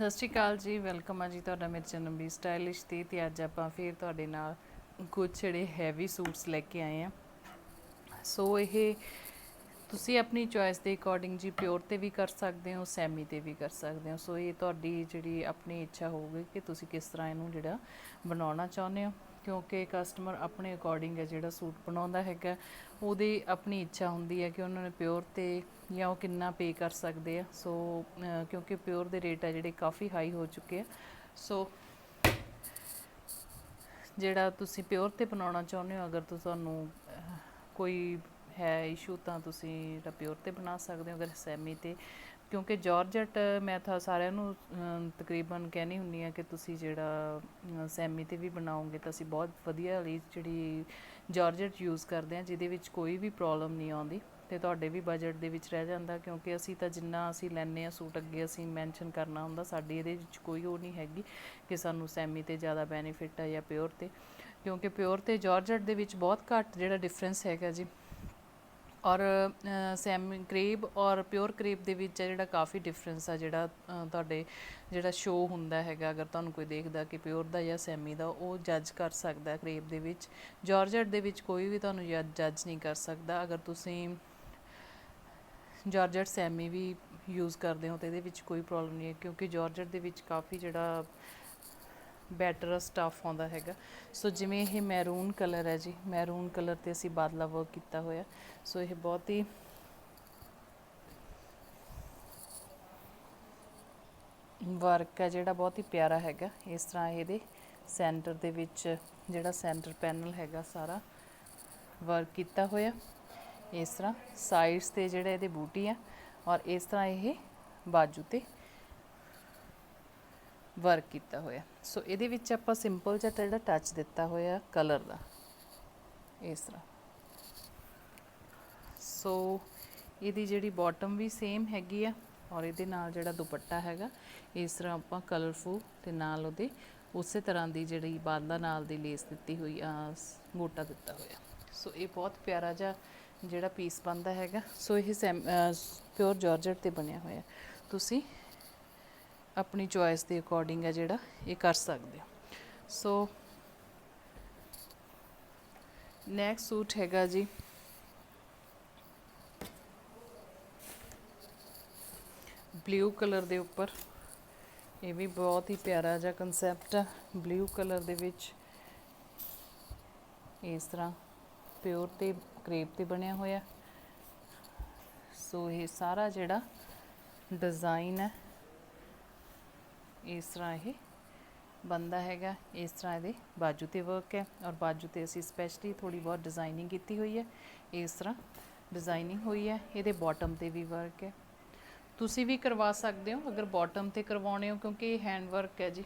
ਸਤਿ ਸ਼੍ਰੀ ਅਕਾਲ ਜੀ, ਵੈਲਕਮ ਆ ਜੀ ਤੁਹਾਡਾ ਮੇਰੇ ਚੈਨਲ ਵੀ ਸਟਾਈਲਿਸ਼ ਤੇ ਤੇ ਅੱਜ ਆਪਾਂ ਫਿਰ ਤੁਹਾਡੇ ਨਾਲ ਕੁਝ ਜਿਹੜੇ ਹੈਵੀ ਸੂਟਸ ਲੈ ਕੇ ਆਏ ਆ। ਸੋ ਇਹ ਤੁਸੀਂ ਆਪਣੀ ਚੋਇਸ ਦੇ ਅਕੋਰਡਿੰਗ ਜੀ ਪਿਓਰ ਤੇ ਵੀ ਕਰ ਸਕਦੇ ਹੋ ਸੈਮੀ ਤੇ ਵੀ ਕਰ ਸਕਦੇ ਹੋ। ਸੋ ਇਹ ਤੁਹਾਡੀ ਜਿਹੜੀ ਆਪਣੀ ਇੱਛਾ ਹੋਊਗੀ ਕਿ ਤੁਸੀਂ ਕਿਸ ਤਰ੍ਹਾਂ ਇਹਨੂੰ ਜਿਹੜਾ ਬਣਾਉਣਾ ਚਾਹੁੰਦੇ ਹੋ। ਕਿਉਂਕਿ ਕਸਟਮਰ ਆਪਣੇ ਅਕੋਰਡਿੰਗ ਹੈ, ਜਿਹੜਾ ਸੂਟ ਬਣਾਉਂਦਾ ਹੈਗਾ, ਉਹਦੀ ਆਪਣੀ ਇੱਛਾ ਹੁੰਦੀ ਹੈ ਕਿ ਉਹਨਾਂ ਨੇ ਪਿਓਰ ਤੇ ਜਾਂ ਉਹ ਕਿੰਨਾ ਪੇ ਕਰ ਸਕਦੇ ਆ। ਸੋ ਕਿਉਂਕਿ ਪਿਓਰ ਦੇ ਰੇਟ ਆ ਜਿਹੜੇ ਕਾਫੀ ਹਾਈ ਹੋ ਚੁੱਕੇ ਆ। ਸੋ ਜਿਹੜਾ ਤੁਸੀਂ ਪਿਓਰ ਤੇ ਬਣਾਉਣਾ ਚਾਹੁੰਦੇ ਹੋ, ਅਗਰ ਤੁ- ਤੁਹਾਨੂੰ ਕੋਈ ਹੈ ਇਸ਼ੂ ਤਾਂ ਤੁਸੀਂ ਜਿਹੜਾ ਪਿਓਰ ਤੇ ਬਣਾ ਸਕਦੇ ਹੋ, ਅਗਰ ਸੈਮੀ ਤੇ ਕਿਉਂਕਿ ਜਾਰਜਟ ਮੈਂ ਤਾਂ ਸਾਰਿਆਂ ਨੂੰ ਤਕਰੀਬਨ ਕਹਿਣੀ ਹੁੰਨੀ ਆ ਕਿ ਤੁਸੀਂ ਜਿਹੜਾ ਸੈਮੀ ਤੇ ਵੀ ਬਣਾਓਗੇ ਤਾਂ ਅਸੀਂ ਬਹੁਤ ਵਧੀਆ ਵਾਲੀ ਜਿਹੜੀ ਜਾਰਜਟ ਯੂਜ਼ ਕਰਦੇ ਆ ਜਿਹਦੇ ਵਿੱਚ ਕੋਈ ਵੀ ਪ੍ਰੋਬਲਮ ਨਹੀਂ ਆਉਂਦੀ ਤੇ ਤੁਹਾਡੇ ਵੀ ਬਜਟ ਦੇ ਵਿੱਚ ਰਹਿ ਜਾਂਦਾ ਕਿਉਂਕਿ ਅਸੀਂ ਤਾਂ ਜਿੰਨਾ ਅਸੀਂ ਲੈਨੇ ਆ ਸੂਟ ਅੱਗੇ ਅਸੀਂ ਮੈਂਸ਼ਨ ਕਰਨਾ ਹੁੰਦਾ, ਸਾਡੀ ਇਹਦੇ ਵਿੱਚ ਕੋਈ ਉਹ ਨਹੀਂ ਹੈਗੀ ਕਿ ਸਾਨੂੰ ਸੈਮੀ ਤੇ ਜ਼ਿਆਦਾ ਬੈਨੀਫਿਟ ਆ ਜਾਂ ਪਿਓਰ ਤੇ ਕਿਉਂਕਿ ਪਿਓਰ ਤੇ ਜਾਰਜਟ ਦੇ ਵਿੱਚ ਬਹੁਤ ਘੱਟ ਜਿਹੜਾ ਡਿਫਰੈਂਸ ਹੈਗਾ ਜੀ। ਔਰ ਸੈਮ ਕਰੀਬ ਔਰ ਪਿਓਰ ਕਰੀਬ ਦੇ ਵਿੱਚ ਹੈ ਜਿਹੜਾ ਕਾਫੀ ਡਿਫਰੈਂਸ ਆ ਜਿਹੜਾ ਤੁਹਾਡੇ ਜਿਹੜਾ ਸ਼ੋ ਹੁੰਦਾ ਹੈਗਾ, ਅਗਰ ਤੁਹਾਨੂੰ ਕੋਈ ਦੇਖਦਾ ਕਿ ਪਿਓਰ ਦਾ ਜਾਂ ਸੈਮੀ ਦਾ, ਉਹ ਜੱਜ ਕਰ ਸਕਦਾ ਕਰੀਬ ਦੇ ਵਿੱਚ। ਜਾਰਜਟ ਦੇ ਵਿੱਚ ਕੋਈ ਵੀ ਤੁਹਾਨੂੰ ਜੱਜ ਨਹੀਂ ਕਰ ਸਕਦਾ। ਅਗਰ ਤੁਸੀਂ ਜਾਰਜਟ ਸੈਮੀ ਵੀ ਯੂਜ਼ ਕਰਦੇ ਹੋ ਤੇ ਇਹਦੇ ਵਿੱਚ ਕੋਈ ਪ੍ਰੋਬਲਮ ਨਹੀਂ ਹੈ, ਕਿਉਂਕਿ ਜਾਰਜਟ ਦੇ ਵਿੱਚ ਕਾਫੀ ਜਿਹੜਾ ਬੈਟਰ ਸਟਫ ਆਉਂਦਾ ਹੈਗਾ। ਸੋ ਜਿਵੇਂ ਇਹ ਮੈਰੂਨ ਕਲਰ ਹੈ ਜੀ ਮੈਰੂਨ ਕਲਰ ਤੇ ਅਸੀਂ ਬਾਦਲਾ ਵਰਕ ਕੀਤਾ ਹੋਇਆ। ਸੋ ਇਹ ਬਹੁਤ ਹੀ ਵਰਕ ਹੈ ਜਿਹੜਾ ਬਹੁਤ ਹੀ ਪਿਆਰਾ ਹੈਗਾ। ਇਸ ਤਰ੍ਹਾਂ ਇਹਦੇ ਸੈਂਟਰ ਦੇ ਵਿੱਚ ਜਿਹੜਾ ਸੈਂਟਰ ਪੈਨਲ ਹੈਗਾ ਸਾਰਾ ਵਰਕ ਕੀਤਾ ਹੋਇਆ। ਇਸ ਤਰ੍ਹਾਂ ਸਾਈਡਸ ਤੇ ਜਿਹੜੇ ਇਹਦੇ ਬੂਟੀ ਆ, ਔਰ ਇਸ ਤਰ੍ਹਾਂ ਇਹ ਬਾਜੂ ਤੇ ਵਰਕ ਕੀਤਾ ਹੋਇਆ। ਸੋ ਇਹਦੇ ਵਿੱਚ ਆਪਾਂ ਸਿੰਪਲ ਜਿਹਾ ਜਿਹੜਾ ਟੱਚ ਦਿੱਤਾ ਹੋਇਆ ਕਲਰ ਦਾ। ਇਸ ਤਰ੍ਹਾਂ। ਸੋ ਇਹਦੀ ਜਿਹੜੀ ਬਾਟਮ ਵੀ ਸੇਮ ਹੈਗੀ ਆ ਔਰ ਇਹਦੇ ਨਾਲ ਜਿਹੜਾ ਦੁਪੱਟਾ ਹੈਗਾ, ਇਸ ਤਰ੍ਹਾਂ ਆਪਾਂ ਕਲਰਫੁਲ ਤੇ ਨਾਲ ਉਹਦੇ ਉਸੇ ਤਰ੍ਹਾਂ ਦੀ ਜਿਹੜੀ ਬਾਂਦਾ ਨਾਲ ਦੀ ਲੇਸ ਦਿੱਤੀ ਹੋਈ, ਆ ਗੋਟਾ ਦਿੱਤਾ ਹੋਇਆ। ਸੋ ਇਹ ਬਹੁਤ ਪਿਆਰਾ ਜਿਹਾ ਜਿਹੜਾ ਪੀਸ ਬਣਦਾ ਹੈਗਾ। ਸੋ ਇਹ ਪਿਓਰ ਜਾਰਜਟ ਤੇ ਬਣਿਆ ਹੋਇਆ। ਤੁਸੀਂ ਆਪਣੀ ਚੋਇਸ ਦੇ ਅਕੋਰਡਿੰਗ ਹੈ ਜਿਹੜਾ ਇਹ ਕਰ ਸਕਦੇ ਹੋ। ਸੋ ਨੈਕਸਟ ਸੂਟ ਹੈਗਾ ਜੀ। ਬਲੂ ਕਲਰ ਦੇ ਉੱਪਰ। ਇਹ ਵੀ ਬਹੁਤ ਹੀ ਪਿਆਰਾ ਜਿਹਾ ਕਨਸੈਪਟ ਹੈ ਬਲੂ ਕਲਰ ਦੇ ਵਿੱਚ ਇਸ ਤਰ੍ਹਾਂ ਪਿਓਰ ਤੇ ਕਰੇਪ ਤੇ ਬਣਿਆ ਹੋਇਆ। ਸੋ ਇਹ ਸਾਰਾ ਜਿਹੜਾ ਡਿਜ਼ਾਈਨ ਹੈ ਇਸ ਤਰ੍ਹਾਂ ਇਹ ਬੰਦਾ ਹੈਗਾ। ਇਸ ਤਰ੍ਹਾਂ ਇਹਦੇ ਬਾਜੂ ਤੇ ਵਰਕ ਹੈ ਔਰ ਬਾਜੂ ਤੇ ਅਸੀਂ ਸਪੈਸ਼ਲੀ ਥੋੜੀ ਬਹੁਤ ਡਿਜ਼ਾਈਨਿੰਗ ਕੀਤੀ ਹੋਈ ਹੈ। ਇਸ ਤਰ੍ਹਾਂ ਡਿਜ਼ਾਈਨਿੰਗ ਹੋਈ ਹੈ। ਇਹਦੇ ਬਾਟਮ ਤੇ ਵੀ ਵਰਕ ਹੈ। ਤੁਸੀਂ ਵੀ ਕਰਵਾ ਸਕਦੇ ਹੋ ਅਗਰ ਬਾਟਮ ਤੇ ਕਰਵਾਉਣੇ ਹੋ ਕਿਉਂਕਿ ਇਹ ਹੈਂਡ ਵਰਕ ਹੈ ਜੀ।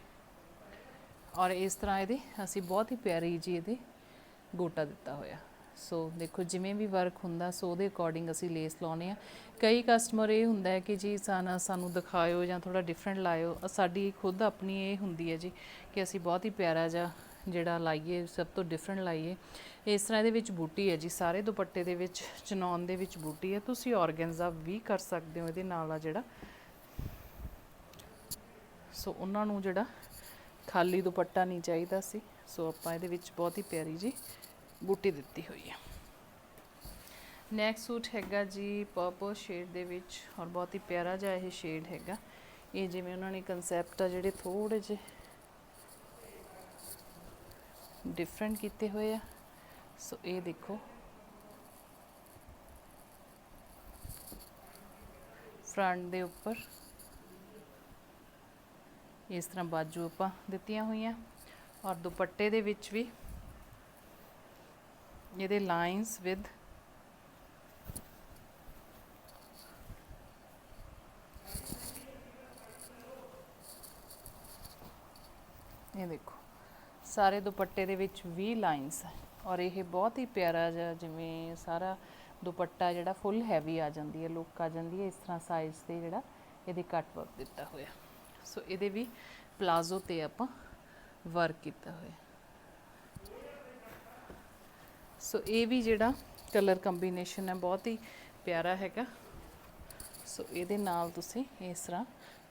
ਔਰ ਇਸ ਤਰ੍ਹਾਂ ਇਹਦੇ ਅਸੀਂ ਬਹੁਤ ਹੀ ਪਿਆਰੀ ਜੀ ਇਹਦੇ ਗੋਟਾ ਦਿੱਤਾ ਹੋਇਆ। ਸੋ ਦੇਖੋ, ਜਿਵੇਂ ਵੀ ਵਰਕ ਹੁੰਦਾ, ਸੋ ਉਹਦੇ ਅਕੋਰਡਿੰਗ ਅਸੀਂ ਲੇਸ ਲਾਉਨੇ ਆ ਕਈ ਕਸਟਮਰ ਇਹ ਹੁੰਦਾ ਹੈ ਕਿ ਜੀ, ਸਾਨਾ, ਸਾਨੂੰ ਦਿਖਾਇਓ ਜਾਂ ਥੋੜਾ ਡਿਫਰੈਂਟ ਲਾਇਓ। ਸਾਡੀ ਖੁਦ ਆਪਣੀ ਇਹ ਹੁੰਦੀ ਹੈ ਜੀ ਕਿ ਅਸੀਂ ਬਹੁਤ ਹੀ ਪਿਆਰਾ ਜਿਹਾ ਜਿਹੜਾ ਲਾਈਏ, ਸਭ ਤੋਂ ਡਿਫਰੈਂਟ ਲਾਈਏ। ਇਸ ਤਰ੍ਹਾਂ ਇਹਦੇ ਵਿੱਚ ਬੂਟੀ ਹੈ ਜੀ, ਸਾਰੇ ਦੁਪੱਟੇ ਦੇ ਵਿੱਚ, ਚਨੌਨ ਦੇ ਵਿੱਚ ਬੂਟੀ ਹੈ। ਤੁਸੀਂ ਆਰਗੈਂਜ਼ਾ ਵੀ ਕਰ ਸਕਦੇ ਹੋ ਇਹਦੇ ਨਾਲ ਆ ਜਿਹੜਾ। ਸੋ ਉਹਨਾਂ ਨੂੰ ਜਿਹੜਾ ਖਾਲੀ ਦੁਪੱਟਾ ਨਹੀਂ ਚਾਹੀਦਾ ਸੀ। ਸੋ ਆਪਾਂ ਇਹਦੇ ਵਿੱਚ ਬਹੁਤ ਹੀ ਪਿਆਰੀ ਜੀ ਬੂਟੀ ਦਿੱਤੀ ਹੋਈ ਹੈ। ਨੈਕਸਟ ਸੂਟ ਹੈਗਾ ਜੀ ਪਰਪਲ ਸ਼ੇਡ ਦੇ ਵਿੱਚ, ਔਰ ਬਹੁਤ ਹੀ ਪਿਆਰਾ ਜਿਹਾ ਇਹ ਸ਼ੇਡ ਹੈਗਾ। ਇਹ ਜਿਵੇਂ ਉਹਨਾਂ ਨੇ ਕਨਸੈਪਟ ਆ ਜਿਹੜੇ ਥੋੜੇ ਜਿਹੇ ਡਿਫਰੈਂਟ ਕੀਤੇ ਹੋਏ ਆ। ਸੋ ਇਹ ਦੇਖੋ। ਫਰੰਟ ਦੇ ਉੱਪਰ ਇਸ ਤਰ੍ਹਾਂ ਬਾਜੂ ਆਪਾਂ ਦਿੱਤੀਆਂ ਹੋਈਆਂ, ਔਰ ਦੁਪੱਟੇ ਦੇ ਵਿੱਚ ਵੀ ਇਹਦੇ ਲਾਈਨਸ ਵਿਦ ਇਹ ਦੇਖੋ, ਸਾਰੇ ਦੁਪੱਟੇ ਦੇ ਵਿੱਚ 20 ਲਾਈਨਸ ਹੈ ਔਰ ਇਹ ਬਹੁਤ ਹੀ ਪਿਆਰਾ ਜਿਹਾ ਜਿਵੇਂ ਸਾਰਾ ਦੁਪੱਟਾ ਜਿਹੜਾ ਫੁੱਲ ਹੈਵੀ ਆ ਜਾਂਦੀ ਹੈ ਲੁੱਕ ਆ ਜਾਂਦੀ ਹੈ, ਇਸ ਤਰ੍ਹਾਂ ਸਾਈਜ਼ ਤੇ ਜਿਹੜਾ ਇਹਦੇ ਕੱਟ ਵਰਕ ਦਿੱਤਾ ਹੋਇਆ। ਸੋ ਇਹਦੇ ਵੀ ਪਲਾਜ਼ੋ ਤੇ ਆਪਾਂ ਵਰਕ ਕੀਤਾ ਹੋਇਆ। ਸੋ ਇਹ ਵੀ ਜਿਹੜਾ ਕਲਰ ਕੰਬੀਨੇਸ਼ਨ ਹੈ, ਬਹੁਤ ਹੀ ਪਿਆਰਾ ਹੈਗਾ। ਸੋ ਇਹਦੇ ਨਾਲ ਤੁਸੀਂ ਇਸ ਤਰ੍ਹਾਂ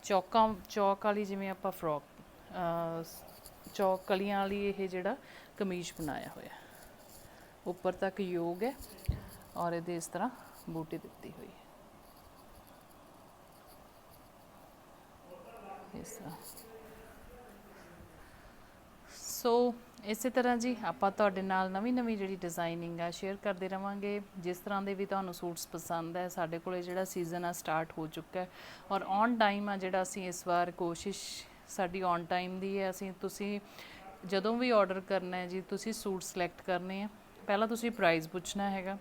ਚੌਕਾਂ, ਚੌਕ ਵਾਲੀ ਜਿਵੇਂ ਆਪਾਂ ਫਰੋਕ ਚੌਕ ਕਲੀਆਂ ਵਾਲੀ ਇਹ ਜਿਹੜਾ ਕਮੀਜ਼ ਬਣਾਇਆ ਹੋਇਆ ਉੱਪਰ ਤੱਕ ਯੋਗ ਹੈ ਔਰ ਇਹਦੇ ਇਸ ਤਰ੍ਹਾਂ ਬੂਟੀ ਦਿੱਤੀ ਹੋਈ ਹੈ। ਇਸ ਤਰ੍ਹਾਂ। ਸੋ ਇਸੇ ਤਰ੍ਹਾਂ ਜੀ ਆਪਾਂ ਤੁਹਾਡੇ ਨਾਲ ਨਵੀਂ ਨਵੀਂ ਜਿਹੜੀ ਡਿਜ਼ਾਈਨਿੰਗ ਆ ਸ਼ੇਅਰ ਕਰਦੇ ਰਵਾਂਗੇ। ਜਿਸ ਤਰ੍ਹਾਂ ਦੇ ਵੀ ਤੁਹਾਨੂੰ ਸੂਟਸ ਪਸੰਦ ਹੈ ਸਾਡੇ ਕੋਲੇ ਜਿਹੜਾ ਸੀਜ਼ਨ ਆ ਸਟਾਰਟ ਹੋ ਚੁੱਕਾ ਹੈ ਔਰ ਔਨ ਟਾਈਮ ਆ ਜਿਹੜਾ ਅਸੀਂ ਇਸ ਵਾਰ ਕੋਸ਼ਿਸ਼ ਸਾਡੀ ਔਨ ਟਾਈਮ ਦੀ ਹੈ। ਅਸੀਂ, ਤੁਸੀਂ ਜਦੋਂ ਵੀ ਆਰਡਰ ਕਰਨਾ ਹੈ ਜੀ, ਤੁਸੀਂ ਸੂਟ ਸਿਲੈਕਟ ਕਰਨੇ ਆ। ਪਹਿਲਾਂ ਤੁਸੀਂ ਪ੍ਰਾਈਸ ਪੁੱਛਣਾ ਹੈਗਾ,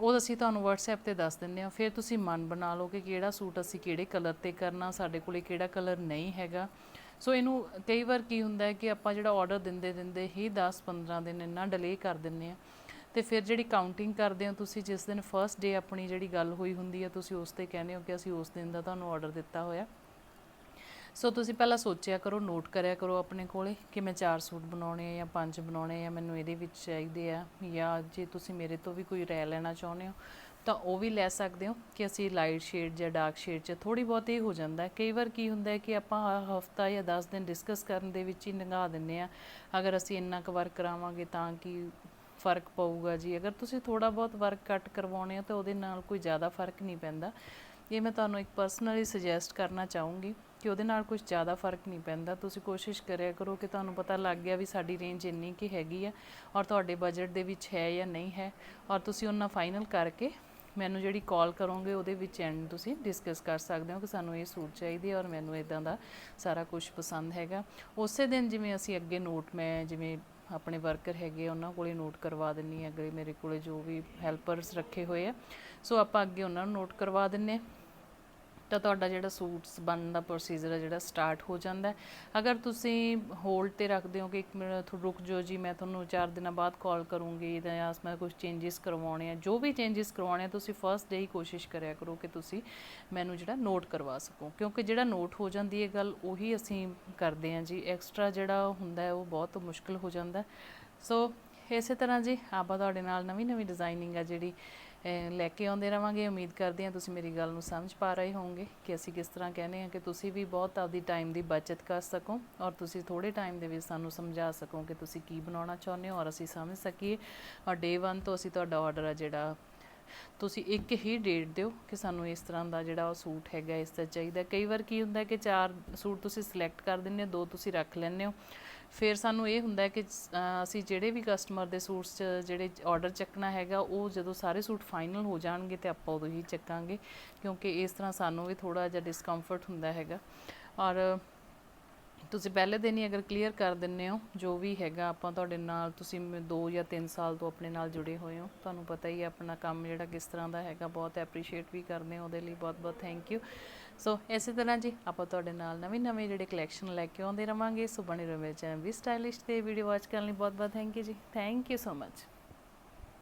ਉਹ ਅਸੀਂ ਤੁਹਾਨੂੰ WhatsApp ਤੇ ਦੱਸ ਦਿੰਦੇ ਹਾਂ। ਫਿਰ ਤੁਸੀਂ ਮਨ ਬਣਾ ਲਓ ਕਿ ਕਿਹੜਾ ਸੂਟ ਅਸੀਂ ਕਿਹੜੇ ਕਲਰ ਤੇ ਕਰਨਾ, ਸਾਡੇ ਕੋਲੇ ਕਿਹੜਾ ਕਲਰ ਨਹੀਂ ਹੈਗਾ। ਸੋ ਇਹਨੂੰ ਕਈ ਵਾਰ ਕੀ ਹੁੰਦਾ ਹੈ ਕਿ ਆਪਾਂ ਜਿਹੜਾ ਆਰਡਰ ਦਿੰਦੇ ਦਿੰਦੇ ਹੀ 10-15 ਦਿਨ ਇੰਨਾ ਡਿਲੇ ਕਰ ਦਿੰਨੇ ਆ ਤੇ ਫਿਰ ਜਿਹੜੀ ਕਾਊਂਟਿੰਗ ਕਰਦੇ ਹੋ ਤੁਸੀਂ, ਜਿਸ ਦਿਨ ਫਰਸਟ ਡੇ ਆਪਣੀ ਜਿਹੜੀ ਗੱਲ ਹੋਈ ਹੁੰਦੀ ਹੈ, ਤੁਸੀਂ ਉਸ ਤੇ ਕਹਿੰਦੇ ਹੋ ਕਿ ਅਸੀਂ ਉਸ ਦਿਨ ਦਾ ਤੁਹਾਨੂੰ ਆਰਡਰ ਦਿੱਤਾ ਹੋਇਆ। ਸੋ ਤੁਸੀਂ ਪਹਿਲਾਂ ਸੋਚਿਆ ਕਰੋ ਨੋਟ ਕਰਿਆ ਕਰੋ ਆਪਣੇ ਕੋਲੇ ਕਿ ਮੈਂ ਚਾਰ ਸੂਟ ਬਣਾਉਣੇ ਆ ਜਾਂ ਪੰਜ ਬਣਾਉਣੇ ਆ, ਮੈਨੂੰ ਇਹਦੇ ਵਿੱਚ ਚਾਹੀਦੇ ਆ ਜਾਂ ਜੇ ਤੁਸੀਂ ਮੇਰੇ ਤੋਂ ਵੀ ਕੋਈ ਰਾਇ ਲੈਣਾ ਚਾਹੁੰਦੇ ਹੋ ਤਾਂ ਉਹ ਵੀ ਲੈ ਸਕਦੇ ਹੋ ਕਿ ਅਸੀਂ ਲਾਈਟ ਸ਼ੇਡ ਜਾਂ ਡਾਰਕ ਸ਼ੇਡ 'ਚ ਥੋੜੀ ਬਹੁਤ ਇਹ ਹੋ ਜਾਂਦਾ ਕਈ ਵਾਰ ਕੀ ਹੁੰਦਾ ਕਿ ਆਪਾਂ ਹਫਤਾ ਜਾਂ 10 ਦਿਨ ਡਿਸਕਸ ਕਰਨ ਦੇ ਵਿੱਚ ਹੀ ਲੰਘਾ ਦਿੰਨੇ ਆ ਅਗਰ ਅਸੀਂ ਇੰਨਾ ਕੁ ਵਰਕ ਕਰਾਵਾਂਗੇ ਤਾਂ ਕਿ ਫ਼ਰਕ ਪਊਗਾ ਜੀ? ਅਗਰ ਤੁਸੀਂ ਥੋੜਾ ਬਹੁਤ ਵਰਕ ਕੱਟ ਕਰਵਾਉਣੇ ਆ ਤਾਂ ਉਹਦੇ ਨਾਲ ਕੋਈ ਜ਼ਿਆਦਾ ਫ਼ਰਕ ਨਹੀਂ ਪੈਂਦਾ। ਇਹ ਮੈਂ ਤੁਹਾਨੂੰ ਇੱਕ ਪਰਸਨਲੀ ਸੁਜੈਸਟ ਕਰਨਾ ਚਾਹੂੰਗੀ ਕਿ ਉਹਦੇ ਨਾਲ ਕੁਝ ਜ਼ਿਆਦਾ ਫ਼ਰਕ ਨਹੀਂ ਪੈਂਦਾ। ਤੁਸੀਂ ਕੋਸ਼ਿਸ਼ ਕਰਿਆ ਕਰੋ ਕਿ ਤੁਹਾਨੂੰ ਪਤਾ ਲੱਗ ਗਿਆ ਵੀ ਸਾਡੀ ਰੇਂਜ ਇੰਨੀ ਕੀ ਹੈਗੀ ਆ ਔਰ ਤੁਹਾਡੇ ਬਜਟ ਦੇ ਵਿੱਚ ਹੈ ਜਾਂ ਨਹੀਂ ਹੈ। ਔਰ ਤੁਸੀਂ ਉਹਨਾਂ ਫਾਈਨਲ ਕਰਕੇ ਮੈਨੂੰ ਜਿਹੜੀ ਕਾਲ ਕਰੋਗੇ ਉਹਦੇ ਵਿੱਚ ਐਂਡ ਤੁਸੀਂ ਡਿਸਕਸ ਕਰ ਸਕਦੇ ਹੋ ਕਿ ਸਾਨੂੰ ਇਹ ਸੂਟ ਚਾਹੀਦੀ ਹੈ ਔਰ ਮੈਨੂੰ ਇਦਾਂ ਦਾ ਸਾਰਾ ਕੁਝ ਪਸੰਦ ਹੈਗਾ। ਉਸੇ ਦਿਨ ਜਿਵੇਂ ਅਸੀਂ ਅੱਗੇ ਨੋਟ ਮੈਂ ਜਿਵੇਂ ਆਪਣੇ ਵਰਕਰ ਹੈਗੇ ਆ, ਉਹਨਾਂ ਕੋਲੇ ਨੋਟ ਕਰਵਾ ਦਿੰਨੀ ਆ ਅਗਲੇ ਮੇਰੇ ਕੋਲੇ ਜੋ ਵੀ ਹੈਲਪਰਸ ਰੱਖੇ ਹੋਏ ਆ। ਸੋ ਆਪਾਂ ਅੱਗੇ ਉਹਨਾਂ ਨੂੰ ਨੋਟ ਕਰਵਾ ਦਿੰਨੇ ਤਾਂ ਤੁਹਾਡਾ ਜਿਹੜਾ ਸੂਟਸ ਬਣਨ ਦਾ ਪ੍ਰੋਸੀਜਰ ਹੈ ਜਿਹੜਾ ਸਟਾਰਟ ਹੋ ਜਾਂਦਾ ਹੈ। ਅਗਰ ਤੁਸੀਂ ਹੋਲਡ ਤੇ ਰੱਖਦੇ ਹੋ ਕਿ ਇੱਕ ਮਿੰਟ ਰੁਕ ਜਾਓ ਜੀ, ਮੈਂ ਤੁਹਾਨੂੰ 4 ਦਿਨਾਂ ਬਾਅਦ ਕਾਲ ਕਰੂੰਗੀ ਜਾਂ ਮੈਂ ਕੁਝ ਚੇਂਜਸ ਕਰਵਾਉਣੇ ਆ, ਜੋ ਵੀ ਚੇਂਜਸ ਕਰਵਾਉਣੇ ਆ, ਤੁਸੀਂ ਫਰਸਟ ਡੇ ਹੀ ਕੋਸ਼ਿਸ਼ ਕਰਿਆ ਕਰੋ ਕਿ ਤੁਸੀਂ ਮੈਨੂੰ ਜਿਹੜਾ ਨੋਟ ਕਰਵਾ ਸਕੋ। ਕਿਉਂਕਿ ਜਿਹੜਾ ਨੋਟ ਹੋ ਜਾਂਦੀ ਹੈ ਗੱਲ ਉਹੀ ਅਸੀਂ ਕਰਦੇ ਹਾਂ ਜੀ। ਐਕਸਟਰਾ ਜਿਹੜਾ ਹੁੰਦਾ ਹੈ ਉਹ ਬਹੁਤ ਮੁਸ਼ਕਲ ਹੋ ਜਾਂਦਾ ਸੋ ਇਸੇ ਤਰ੍ਹਾਂ ਜੀ, ਆਪਾਂ ਤੁਹਾਡੇ ਨਾਲ ਨਵੀਂ ਨਵੀਂ ਡਿਜ਼ਾਈਨਿੰਗ ਆ ਜਿਹੜੀ ਲੈ ਕੇ ਆਉਂਦੇ ਰਵਾਂਗੇ। ਉਮੀਦ ਕਰਦੇ ਹਾਂ ਤੁਸੀਂ ਮੇਰੀ ਗੱਲ ਨੂੰ ਸਮਝ ਪਾ ਰਹੇ ਹੋਵੋਗੇ ਕਿ ਅਸੀਂ ਕਿਸ ਤਰ੍ਹਾਂ ਕਹਿੰਦੇ ਹਾਂ ਕਿ ਤੁਸੀਂ ਵੀ ਬਹੁਤ ਆਪਦੀ ਟਾਈਮ ਦੀ ਬਚਤ ਕਰ ਸਕੋ ਔਰ ਤੁਸੀਂ ਥੋੜੇ ਟਾਈਮ ਦੇ ਵਿੱਚ ਸਾਨੂੰ ਸਮਝਾ ਸਕੋ ਕਿ ਤੁਸੀਂ ਕੀ ਬਣਾਉਣਾ ਚਾਹੁੰਦੇ ਹੋ ਔਰ ਅਸੀਂ ਸਮਝ ਸਕੀਏ। ਔਰ ਡੇ 1 ਤੋਂ ਅਸੀਂ ਤੁਹਾਡਾ ਆਰਡਰ ਆ ਜਿਹੜਾ, ਤੁਸੀਂ ਇੱਕ ਹੀ ਡੇਟ ਦਿਓ ਕਿ ਸਾਨੂੰ ਇਸ ਤਰ੍ਹਾਂ ਦਾ ਜਿਹੜਾ ਉਹ ਸੂਟ ਹੈਗਾ, ਇਸ ਦਾ ਚਾਹੀਦਾ। ਕਈ ਵਾਰ ਕੀ ਹੁੰਦਾ ਕਿ ਚਾਰ ਸੂਟ ਤੁਸੀਂ ਸਿਲੈਕਟ ਕਰ ਦਿੰਦੇ ਹੋ, ਦੋ ਤੁਸੀਂ ਰੱਖ ਲੈਂਦੇ ਹੋ। ਫਿਰ ਸਾਨੂੰ ਇਹ ਹੁੰਦਾ ਕਿ ਅਸੀਂ ਜਿਹੜੇ ਵੀ ਕਸਟਮਰ ਦੇ ਸੂਟਸ 'ਚ ਜਿਹੜੇ ਆਰਡਰ ਚੱਕਣਾ ਹੈਗਾ, ਉਹ ਜਦੋਂ ਸਾਰੇ ਸੂਟ ਫਾਈਨਲ ਹੋ ਜਾਣਗੇ ਤੇ ਆਪਾਂ ਉਦੋਂ ਹੀ ਚੱਕਾਂਗੇ, ਕਿਉਂਕਿ ਇਸ ਤਰ੍ਹਾਂ ਸਾਨੂੰ ਵੀ ਥੋੜਾ ਜਿਹਾ ਡਿਸਕੰਫਰਟ ਹੁੰਦਾ ਹੈਗਾ। ਔਰ ਤੁਸੀਂ ਪਹਿਲੇ ਦਿਨ ਹੀ ਅਗਰ ਕਲੀਅਰ ਕਰ ਦਿੰਨੇ ਹੋ, ਜੋ ਵੀ ਹੈਗਾ ਆਪਾਂ ਤੁਹਾਡੇ ਨਾਲ, ਤੁਸੀਂ 2 ਜਾਂ 3 ਸਾਲ ਤੋਂ ਆਪਣੇ ਨਾਲ ਜੁੜੇ ਹੋਏ ਹੋ, ਤੁਹਾਨੂੰ ਪਤਾ ਹੀ ਹੈ ਆਪਣਾ ਕੰਮ ਜਿਹੜਾ ਕਿਸ ਤਰ੍ਹਾਂ ਦਾ ਹੈਗਾ, ਬਹੁਤ ਐਪਰੀਸ਼ੀਏਟ ਵੀ ਕਰਦੇ ਹੋ, ਉਹਦੇ ਲਈ ਬਹੁਤ ਬਹੁਤ ਥੈਂਕ ਯੂ ਸੋ ਇਸੇ ਤਰ੍ਹਾਂ ਜੀ, ਆਪਾਂ ਤੁਹਾਡੇ ਨਾਲ ਨਵੇਂ ਨਵੇਂ ਜਿਹੜੇ ਕਲੈਕਸ਼ਨ ਲੈ ਕੇ ਆਉਂਦੇ ਰਵਾਂਗੇ ਸੋ ਬਣੇ ਰਹੋ ਮੇਰੇ ਚੈਨਲ ਵੀ ਸਟਾਈਲਿਸ਼ ਤੇ ਵੀਡੀਓ ਵਾਚ ਕਰਨ ਲਈ ਬਹੁਤ ਬਹੁਤ ਥੈਂਕ ਯੂ ਜੀ। Thank you so much